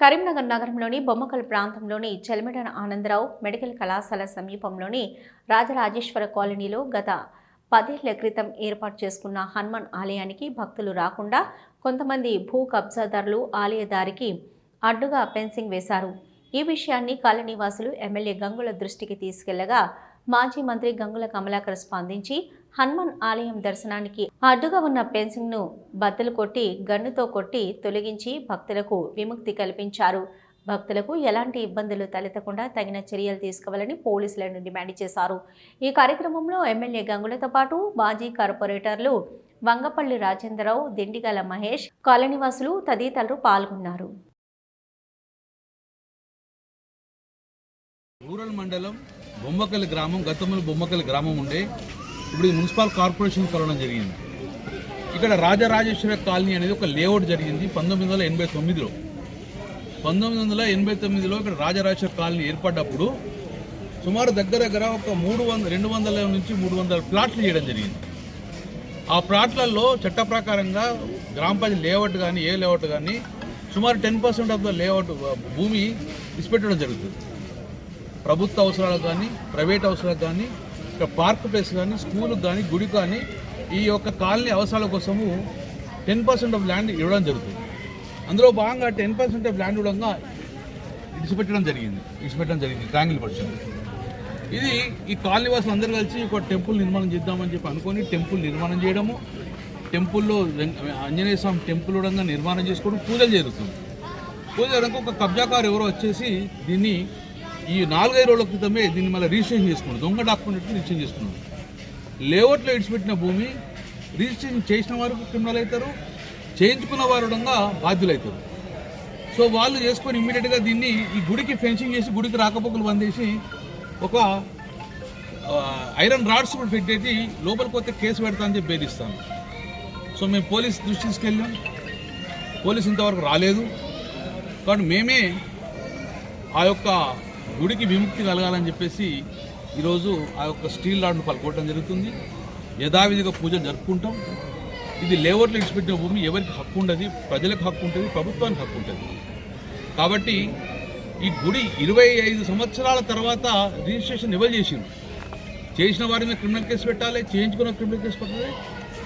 కరీంనగర్ నగరంలోని బొమ్మకల్ ప్రాంతంలోని చెలమెడ ఆనందరావు మెడికల్ కళాశాల సమీపంలోని రాజరాజేశ్వర కాలనీలో గత పదేళ్ళ క్రితం ఏర్పాటు చేసుకున్న హనుమాన్ ఆలయానికి భక్తులు రాకుండా కొంతమంది భూ కబ్జాదారులు ఆలయ దారికి అడ్డుగా ఫెన్సింగ్ వేశారు. ఈ విషయాన్ని కాలనీవాసులు ఎమ్మెల్యే గంగుల దృష్టికి తీసుకెళ్ళగా మాజీ మంత్రి గంగుల కమలాకర్ స్పందించి హనుమాన్ ఆలయం దర్శనానికి అడ్డుగా ఉన్న ఫెన్సింగ్ను బద్దలు కొట్టి గన్నుతో కొట్టి తొలగించి భక్తులకు విముక్తి కల్పించారు. భక్తులకు ఎలాంటి ఇబ్బందులు తలెత్తకుండా తగిన చర్యలు తీసుకోవాలని పోలీసులను డిమాండ్ చేశారు. ఈ కార్యక్రమంలో ఎమ్మెల్యే గంగులతో పాటు మాజీ కార్పొరేటర్లు వంగపల్లి రాజేంద్రరావు దిండిగల మహేష్ కాలనీవాసులు తదితరులు పాల్గొన్నారు. రూరల్ మండలం బొమ్మకల్లి గ్రామం గతంలో బొమ్మకల్లి గ్రామం ఉండే. ఇప్పుడు మున్సిపల్ కార్పొరేషన్ కలవడం జరిగింది. ఇక్కడ రాజరాజేశ్వర కాలనీ అనేది ఒక లేఅవుట్ జరిగింది పంతొమ్మిది వందల ఎనభై తొమ్మిదిలో. పంతొమ్మిది వందల ఎనభై తొమ్మిదిలో ఇక్కడ రాజరాజేశ్వర కాలనీ ఏర్పడ్డప్పుడు సుమారు దగ్గర దగ్గర ఒక మూడు వందల రెండు వందల నుంచి మూడు వందల ప్లాట్లు చేయడం జరిగింది. ఆ ప్లాట్లలో చట్ట ప్రకారంగా గ్రామ పంచాయతీ లేఅవుట్ కానీ ఏ లేఅవుట్ కానీ సుమారు ten percent of the layout భూమి ఇసిపెట్టడం జరుగుతుంది. ప్రభుత్వ అవసరాలకు కానీ ప్రైవేట్ అవసరాలకు కానీ ఇక్కడ పార్క్ ప్లేస్ కానీ స్కూల్కి కానీ గుడి కానీ ఈ యొక్క కాలనీ అవసరాల కోసము టెన్ పర్సెంట్ ఆఫ్ ల్యాండ్ ఇవ్వడం జరుగుతుంది. అందులో భాగంగా టెన్ పర్సెంట్ ఆఫ్ ల్యాండ్ ఇవ్వడంగా ఇడిచిపెట్టడం జరిగింది. ఇడిచిపెట్టడం జరిగింది. ట్రాంగిల్ పర్సెంట్ ఇది ఈ కాలనీ వాసులు అందరూ కలిసి ఒక టెంపుల్ నిర్మాణం చేద్దామని చెప్పి అనుకొని టెంపుల్ నిర్మాణం చేయడము టెంపుల్లో ఆంజనేయ స్వామి టెంపుల్ కూడా నిర్మాణం చేసుకోవడం పూజలు జరుగుతుంది. పూజ చేయడానికి ఒక కబ్జాకారు ఎవరో వచ్చేసి దీన్ని ఈ నాలుగైదు రోజుల క్రితమే దీన్ని మళ్ళీ రిజిస్ట్రేషన్ చేసుకున్నాడు. దొంగ డాక్యుమెంట్ రిజిస్ట్రేషన్ చేసుకున్నాడు. లేఅవుట్లో ఇడిచిపెట్టిన భూమి రిజిస్ట్రేషన్ చేసిన వారు క్రిమినల్ అవుతారు చేయించుకున్న వారు కూడా బాధ్యులు అవుతారు సో వాళ్ళు చేసుకొని ఇమ్మీడియట్గా దీన్ని ఈ గుడికి ఫెన్సింగ్ చేసి గుడికి రాకపోకలు బందేసి ఒక ఐరన్ రాడ్స్ కూడా పెట్టేసి లోపలికి పోతే కేసు పెడతా అని చెప్పి బెదిరిస్తాను. సో మేము పోలీస్ దృష్టి తీసుకెళ్ళాం. పోలీస్ ఇంతవరకు రాలేదు. కాబట్టి మేమే ఆ యొక్క గుడికి విముక్తి కలగాలని చెప్పేసి ఈరోజు ఆ యొక్క స్టీల్ రాడ్ను పలుకోవడం జరుగుతుంది. యథావిధిగా పూజలు జరుపుకుంటాం. ఇది లేవర్లు ఇచ్చిపెట్టిన భూమి ఎవరికి హక్కు ఉండదు ప్రజలకు హక్కు ఉంటుంది ప్రభుత్వానికి హక్కు ఉంటుంది. కాబట్టి ఈ గుడి ఇరవై ఐదు సంవత్సరాల తర్వాత రిజిస్ట్రేషన్ ఎవరు చేసిండ్రు? చేసిన వారి మీద క్రిమినల్ కేసు పెట్టాలి చేయించుకున్న క్రిమినల్ కేసు పెట్టాలి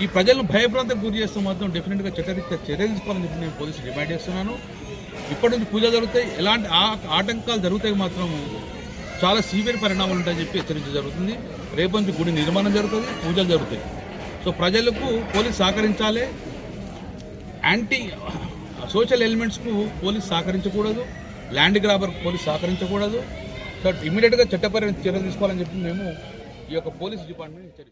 ఈ ప్రజలను భయప్రాంతం గురి చేస్తే మాత్రం డెఫినెట్గా చట్టరీత్యా చర్య తీసుకోవాలని చెప్పి నేను పోలీసులు డిమాండ్ చేస్తున్నాను. ఇప్పటి నుంచి పూజలు జరుగుతాయి. ఎలాంటి ఆ- ఆటంకాలు జరుగుతాయి మాత్రం చాలా సీవియర్ పరిణామాలు ఉంటాయని చెప్పి హెచ్చరించడం జరుగుతుంది. రేపు నుంచి గుడి నిర్మాణం జరుగుతుంది పూజలు జరుగుతాయి. సో ప్రజలకు పోలీస్ సహకరించాలి. యాంటీ సోషల్ ఎలిమెంట్స్కు పోలీస్ సహకరించకూడదు. ల్యాండ్ గ్రాబర్ పోలీస్ సహకరించకూడదు. సో ఇమీడియట్గా చట్టపరమైన చర్యలు తీసుకోవాలని చెప్పి మేము ఈ యొక్క పోలీస్ డిపార్ట్మెంట్ హెచ్చరిస్తాం